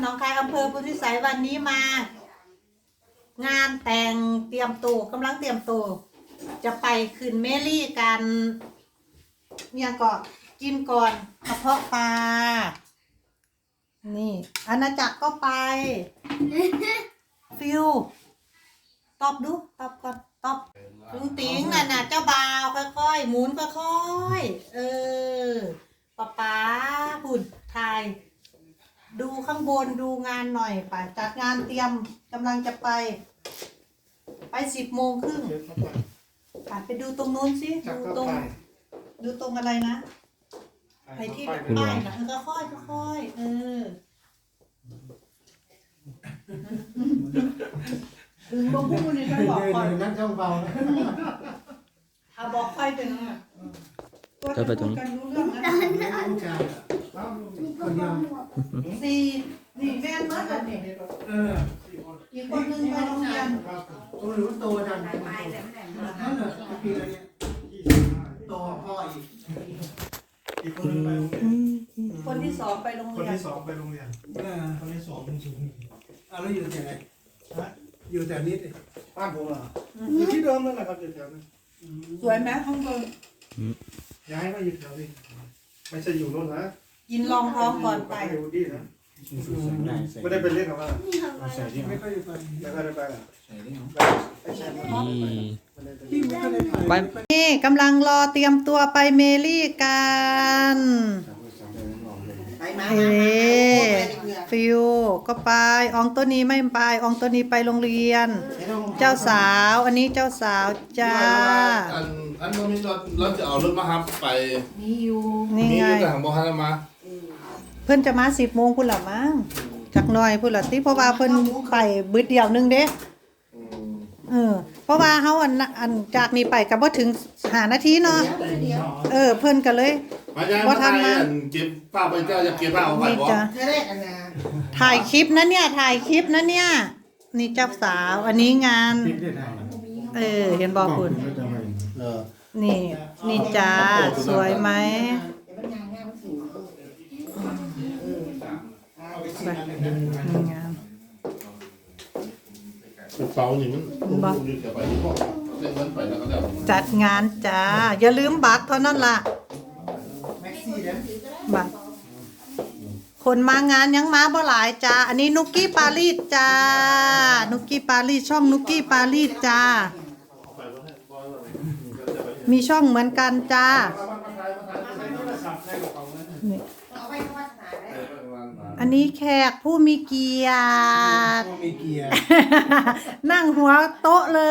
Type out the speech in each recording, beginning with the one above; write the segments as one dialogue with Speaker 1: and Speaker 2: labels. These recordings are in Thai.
Speaker 1: หนองคายอำเภอพุทธิสัยวันนี้มา งานแต่งเตรียมตัวกำลังเตรียมตัวจะไปขึ้นเมลี่กันเนี่ยก็กินก่อนกระเพาะปลา นี่อาณาจักรก็ไป ฟิว ตอบดู ตอบก่อน ตอบลุงติ๋งน่ะน่ะเจ้าบ่าวค่อยๆ หมุนค่อยๆ เออป๊าป๊าหุ่นทาย ดูข้างบนดูงานหน่อยไปจัดงานเตรียมกำลังจะไป ไปสิบโมงครึ่งอะไปดูตรงนู้นสิ
Speaker 2: จัก
Speaker 1: ดู
Speaker 2: ก็
Speaker 1: ตรง
Speaker 2: ไป
Speaker 1: ดูตรงอะไรนะไปที่ป้ายนะเออก็ค่อยค่อยๆเออดึงบงพูนี่ฉันบอก
Speaker 2: เดิน
Speaker 1: ค่อย
Speaker 2: อยู่นั่นช่องเบานะ
Speaker 1: เอาบอกค่อยเป็นอะ
Speaker 3: จะไปตรง
Speaker 1: กันรู้เรื่องนะ
Speaker 2: ลูกชาย คนเดียว
Speaker 1: สี่นี่แม่นเมื่อกันนี่
Speaker 2: เออ
Speaker 1: อีกคนนึงไปโรงเรียน
Speaker 2: ตัวหรือโตดันนั่นเหรอปีอะไรเนี่ยโตพ่ออีก
Speaker 4: อีกคนหนึงไปโรงเรียน
Speaker 1: คนที่สองไปโรง
Speaker 4: คน
Speaker 1: เรียน
Speaker 4: ที่สองไปโรงเรียน
Speaker 2: เออ
Speaker 4: คนที่สองสูง
Speaker 2: เอาแล้วอยู่ที่ไหนอยู่แต่นี้ดิ
Speaker 4: บ้านผมเหรออยู่ที่เดิมนั่นแหละครับอยู่แถวนั้น
Speaker 1: สวยไหมข้างบน
Speaker 4: ย้ายมาอยู่แถวนี้ไม่ใช่อยู่โน่นนะ
Speaker 1: กินรองท้องก่อนไป
Speaker 4: อยู่ดีนะไม่ได้ไปเล่นกับว่า
Speaker 2: ไม่ค่อยได้ไป
Speaker 4: ไม่ค่อยได้ไปอะไอ้แชมป์
Speaker 3: นี่
Speaker 4: ไม่ได้ไป
Speaker 2: พี่ไม่ค่อยได้ไป
Speaker 3: ไป
Speaker 1: นี่กำลังรอเตรียมตัวไปเมลี่กัน
Speaker 2: ไปมา
Speaker 1: เอฟิวก็ไปอองตัวนี้ไม่ไปอองตัวนี้ไปโรงเรียน เจ้าสาวอันนี้เจ้าสาวจ้า
Speaker 5: อันอันนี้เราเราจะเอารถมาครับไป
Speaker 1: นี่
Speaker 5: มี
Speaker 1: ไง
Speaker 5: แต่ของโบฮันมา
Speaker 1: เพื่อนจะมาสิบโมงพุ่นละมั้งจักหน่อยพุ่นละติเพราะว่าเพิ่นไปบึดเดียวหนึงเด้
Speaker 5: อืม
Speaker 1: เออ เพราะว่าเฮาอันน่ะอันจากนี้ไปก็บ่ถึงหานาทีเนาะเออ เพิ่นก็เลย
Speaker 5: มาย้าย
Speaker 1: บ่
Speaker 5: มา
Speaker 1: ทัน
Speaker 5: ไท
Speaker 1: มา
Speaker 5: ยอันเก็บป้าไปเจ้าจะเก็บป้าเอาไป
Speaker 1: นี่
Speaker 5: บ่
Speaker 1: จ้ะ
Speaker 2: แค่แรกอันนะ
Speaker 1: ถ่ายคลิปนะเนี่ย ถ่ายคลิปนะเนี่ย นี่เจ้าสาว อันนี้งาน เออ เห็นบอกคุณ
Speaker 5: เออ
Speaker 1: นี่ นี่จ้าสวยไหม นี่งาม
Speaker 5: เป็นเป๋านี่มัน
Speaker 1: บ่
Speaker 5: อยู่แค่ไปที่พ่อเล่นเงินไปแล้วก็แล้ว
Speaker 1: จัดงานจ้า อย่าลืมบัตรเท่านั้นล่ะ
Speaker 2: แม็กซี่นะ
Speaker 1: บัตรคนมางานยังมาบ่หลายจ้า อันนี้นุกกี้ปารีสจ้า นุกกี้ปารีสช่องนุกกี้ปารีสจ้า มีช่องเหมือนกันจ้า นี่ อันนี้แขกผู้มีเกียรติ
Speaker 2: มีเกียร์
Speaker 1: นั่งหัวโต๊ะเล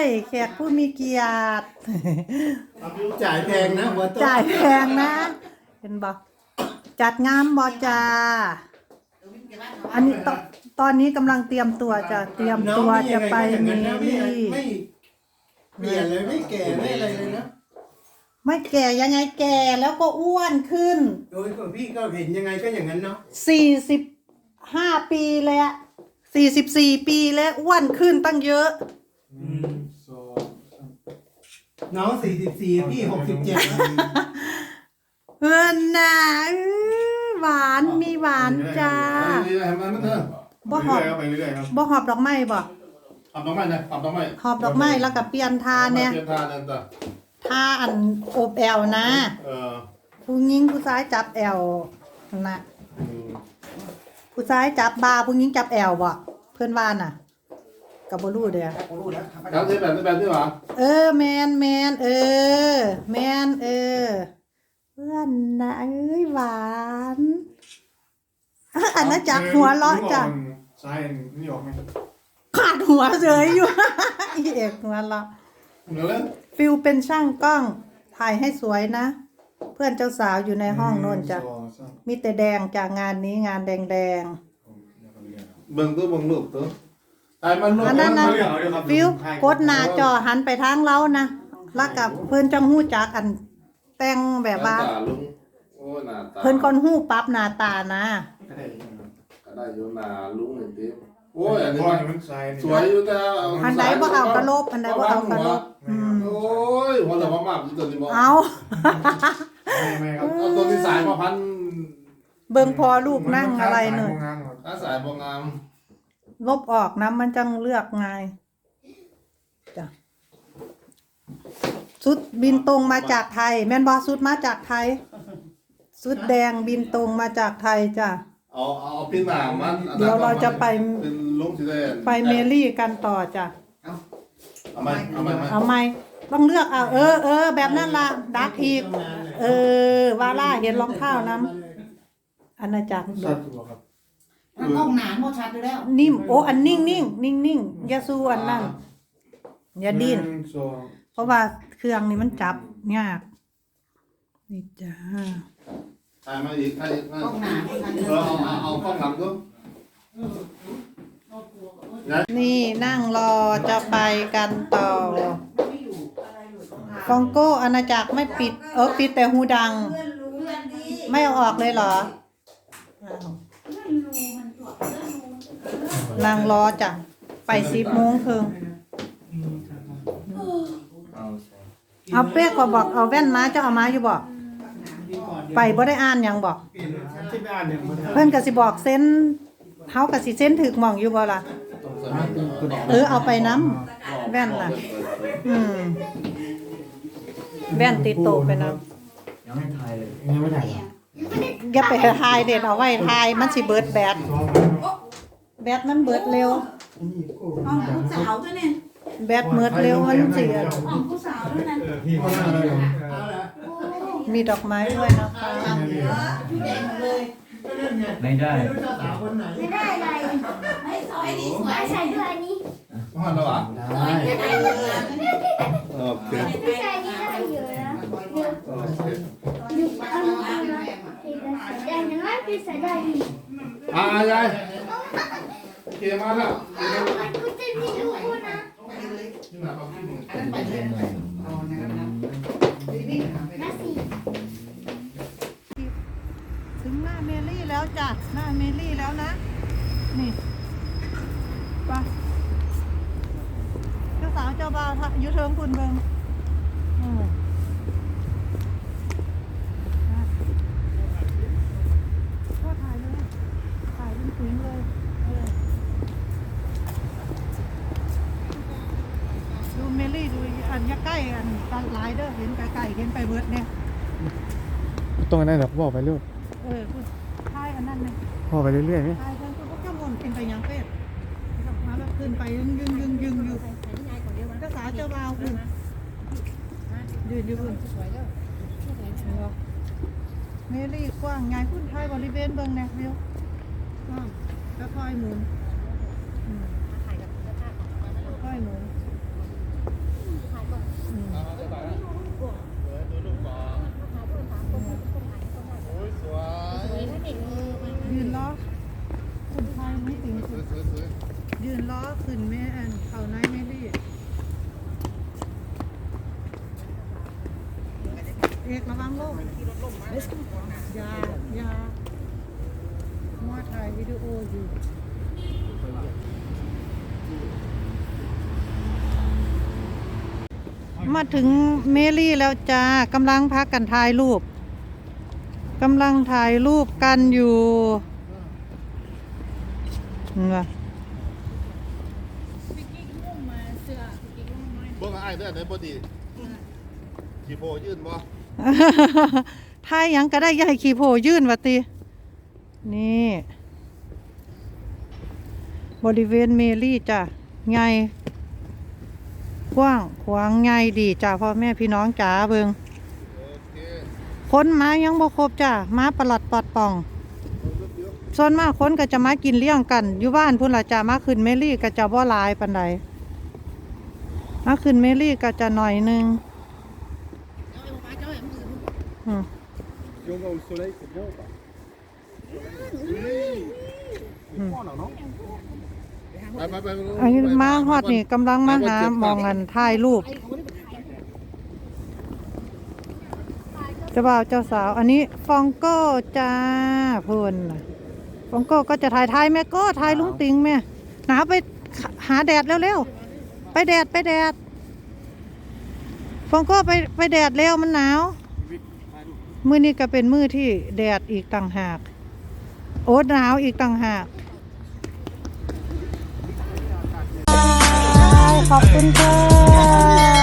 Speaker 1: ย แขกผู้มีเกียรติ
Speaker 2: จ่ายแพงนะหัวโต
Speaker 1: จ่ายแพงนะเห็นบอกจัดงามบอจ้าอันนี้ตตอนนี้กำลังเตรียมตัวจะเตรียมตัวจะไปเม
Speaker 2: ไม่
Speaker 1: ลี่
Speaker 2: ไม่เปลี่ยนเลยไม่แก่ไม่อะไรเลยนะ
Speaker 1: ไม่แก่ยังไงแก่แล้วก็อ้วนขึ้น
Speaker 2: โดยของพี่ก็เห็นยังไงก็อย่างนั้นเนาะ
Speaker 1: สี่สิบห้าปีแล้วสี่สิบสี่ปีแล้วอ้วนขึ้นตั้งเยอะ
Speaker 2: น้องสี่สิบสี่พี่หกสิบเจ็ด
Speaker 1: เพื่อนน่ะอื้อหวานมีหวานจ้า
Speaker 5: ไปเรื่อยๆให้มันมันเถอะ
Speaker 1: บ่หอบ
Speaker 4: ไปเรื่อยๆครับ
Speaker 1: บ่หอบดอกไม้บ่
Speaker 5: ทำดอกไม้นะทำดอกไม้
Speaker 1: หอบดอกไม้แล้วก็เปลี่ยนทาเนี่ย
Speaker 5: เปลี่ยนท่านั่นจ้ะ
Speaker 1: ทาอันโอบแอวนะ
Speaker 5: เออ
Speaker 1: ผู้หญิงผู้ชายจับแอวนะ
Speaker 5: อืม
Speaker 1: ผู้ชายจับบาผู้หญิงจับแอวบ่เพื่อนว่าน่ะก็บ่รู้เด้อ
Speaker 5: แล้วที่แบบที่แบบที่หว่า
Speaker 1: เออแมนแมนเออ แมนเออ เพื่อนนะเอ้ยหวานอันนั้นจักหัวเราะจ้ะ
Speaker 4: ใช่นี่ออกไหม
Speaker 1: ขาดหัวเฉยอยู่ อีเอกหัวเราะ
Speaker 5: เดี๋ยวเล่น
Speaker 1: ฟิลเป็นช่างกล้อง ถ่ายให้สวยนะ เพื่อนเจ้าสาวอยู่ในห้องโน่นจ้ะมีแต่แดงจากงานนี้งานแดงแดง
Speaker 5: เบิ่งตัวเบิ่งลูกตัวไอ้มันลู
Speaker 1: ๆ
Speaker 5: ก
Speaker 1: อันนั้นนะฟิลกดหน้าจอหันไปทางเรานะแล้วกับเพื่อนจังหู้จักอัน แต่งแบบว่า
Speaker 5: หน้ตลุงโอ้หน้าตา
Speaker 1: เพิ่นก่อนหู้ปรับหน้าตานะ
Speaker 5: ก็ได้อยู่หน้าลุงหนึ่งทีโอ้ยอันนี้
Speaker 4: พ่อ
Speaker 5: มัน
Speaker 4: นี่มันใช่
Speaker 5: สวยอยู่แต่
Speaker 1: อันใดบ่เอากระลบอันใดบ่เอากระลบอืม
Speaker 5: โอ้ยหัวเราะมากๆอยู่ตัวนี้บ่
Speaker 1: เอา
Speaker 4: ไม่ไม่ครับ
Speaker 5: เอาตัวที่สายมาพัน
Speaker 1: เบิ่งพอลูกนั่งอะไรหน่อย
Speaker 4: งานครับ
Speaker 5: ถ้าสายบงาม
Speaker 1: ลบออกนะมันจังเลือกง่ายจ้ะสุดบินตรงมาจากไทย แม่นบอสุดมาจากไทย สุดแดงบินตรงมาจากไทยจ้ะ
Speaker 5: เอาเอาพี่หนามมันอันนั้น
Speaker 1: เดี๋ยวเราจะไป
Speaker 5: เป็นลุงสีแดง
Speaker 1: ไปเมลี่กันต่อจ้ะ
Speaker 5: เอาไหมเอาไหม
Speaker 1: เอาไหม ต้องเลือกเอาเออเออแบบนั้นละดักอีก เออ วาล่าเห็นรองเท้าน้ำอันน่าจัก
Speaker 4: ชัดตัวครับ
Speaker 2: มันกล้องหนานหมดชัดอยู่แล้ว
Speaker 1: นิ่มโอ้อันนิ่งนิ่งนิ่งนิ่งอย่าสู้อันนั้นอย่าดิ้น
Speaker 4: หงสอง
Speaker 1: เพราะว่าเครื่องนี้มันจับยากนี่จ้า
Speaker 5: ใช่มาอีกใช่อีก
Speaker 2: กล้องหนานหมดชัดอยู่
Speaker 5: เอ
Speaker 2: แล้
Speaker 5: อ
Speaker 2: ว
Speaker 5: เอาเอาเอาข้องหลังดู
Speaker 1: นี่นั่งรอจะไปกันต่อ ฟองโก้อาณาจักรไม่ปิด เออปิดแต่หูดัง
Speaker 3: เพื่อนรู้เพื่อนดี
Speaker 1: ไม่เอาออกเลยเหรออ้าว
Speaker 3: เพื่อนรู้มันตรวจเพื่อนรู้มันตรวจเพื่อน
Speaker 1: นั่งรอจ้ะไปสิบโมงครึ่ง
Speaker 4: อืมครับ
Speaker 1: เอาเป๊กก็บอกเอาแว่นมาเจะเอามาอยู่บอกไปบ่ได้อ่านหยังบอก
Speaker 4: เปลี่ยนที่ไม่อ่านเนี่ยมัน
Speaker 1: เพิ่นก็สิบอกเส้นเฮาก็สิเส้นถึกหม่องอยู่บ่ล่ะ เออเอาไปน้ำแว่นน่ะ อืม แว่นติดโตไปนำ
Speaker 6: ยังไม่ทายเลย
Speaker 4: ยังไม่ถ่าย
Speaker 1: อย่าไปทายเด็ดเอาไว้ทายมันสิเบิดแบต
Speaker 4: สอง
Speaker 1: แบตมันเบิดเร็ว
Speaker 4: อันนี้โอ้
Speaker 3: ห้องผู้สาวด้วยเนี่ย
Speaker 1: แบตเบิดเร็วมันเสีย
Speaker 3: ห้องผู้สาวด้วยนะ
Speaker 4: เออพี่ก็น่าเลย
Speaker 2: เอาละ
Speaker 1: มีดอกไม้ด้วยนะคะ
Speaker 3: เด็กเลย
Speaker 6: ไม่ได้
Speaker 2: ไม่รู้เจ้าสาวคนไหน
Speaker 7: ไม่ได้อะไร
Speaker 3: ไม่ซอยนี้สว
Speaker 7: ไม่
Speaker 3: ย
Speaker 7: ใส่ด้วยอันนี้
Speaker 5: ห้องแล้วเหรอ
Speaker 3: ซอยนี้ได้เลย
Speaker 5: โอเค
Speaker 7: พี่ใส่นี้ได้อยู่แล้ว
Speaker 5: โอเค
Speaker 7: อยู่เอาหนูเอาหนูพี่ใส่ ได้ยังไงพี่ใส่ได้ดี
Speaker 5: อ่ายายเคมาแล้ว
Speaker 7: มันกูจะมีลูกนะ
Speaker 5: ที่ไหนครับที่ไหน
Speaker 2: เอานะครับนะ
Speaker 7: นะสิ
Speaker 1: ถึงหน้าเมลี่แล้วจ้ะหน้าเมลี่แล้วนะ นี่ไปเจ้าสาวเจ้าบ่าวยุเทิงคุณเบิงเออก็ถ่ายเลย ถ่ายเป็นถึงเลยเออดูเม ลี่ดูอันยะใกล้อันตันหลายเด้อเห็นไกลๆเห็นไปเบิดเนี่ย
Speaker 4: ตรงนั้นแบบบอกไปเรื่อย
Speaker 1: เออคุณถ่ายอันนั้นเนี่ย
Speaker 4: บอกไปเรื่อยๆไหม
Speaker 1: ถ่ายเพิ่นก็จะวนขึ้นไปยังเป็ดมาแล้วขึ้นไปยึงยึงยึงยึงอยู่ภาษาเจ้าบ่าวคุณยืนอยู่คุณเมลี่กว้างไงคุณถ่ายบริเวณเบิ่งแนววิวกว้างแล้วค่อยหมุนอืมค่อยหมุนอืมยืนล้อคุณถ่ายไม่ถึงคุณ ยืนล้อขึ้นแม่อันเขาไหนไม่รีบเอกระวังโลกอยาอยามัวถ่ายวิดีโออยู่มาถึงเมลี่แล้วจ้ากำลังพักกันถ่ายรูปกำลังถ่ายรูปกันอยู่เงะ
Speaker 5: เบิ่ งไอ้เด้อในบดีกี่โพยื่นบ่
Speaker 1: ทายหยังก็ได้อยาให้ขี่โผยื่นวะติ นี่ บริเวณเมลี่จ้ะไงกว้างขวางไงดีจ้ะพ่อแม่พี่น้องจ๋าเบิง
Speaker 5: โอเค
Speaker 1: คนมายังบ่ครบจ้ะมาประหลัดปลอดป่อง ส่วนมากคนก็จะมากินเลี้ยงกันอยู่บ้านพุ่นละจ้ะมาขึ้นเมลี่ก็จะบ่หลายปานใด มาขึ้นเมลี่ก็จะหน่อยหนึงอืม
Speaker 4: Jogo o soleil, c'est bon ou pas
Speaker 1: Hmm.
Speaker 4: Oh non, non
Speaker 5: ไปไปไป
Speaker 1: อันนี้มาฮอดนี่กำลังมาหามองกันถ่ายรูปเจ้าบ่าวเจ้าสาว อันนี้ฟองโก้จ้าเพื่นน่ะฟองโก้ก็จะถ่ายถ่ายแม่โก็ถ่ายลุงติงแม่หนาวไปหาแดดเร็วๆ ไปแดดไปแดดฟองก็ไปไปแดดแล้วมันหนาว มือนี้ก็เป็นมือที่แดดอีกต่างหาก โอ๊ตหนาวอีกต่างหาก ขอบคุณค่ะ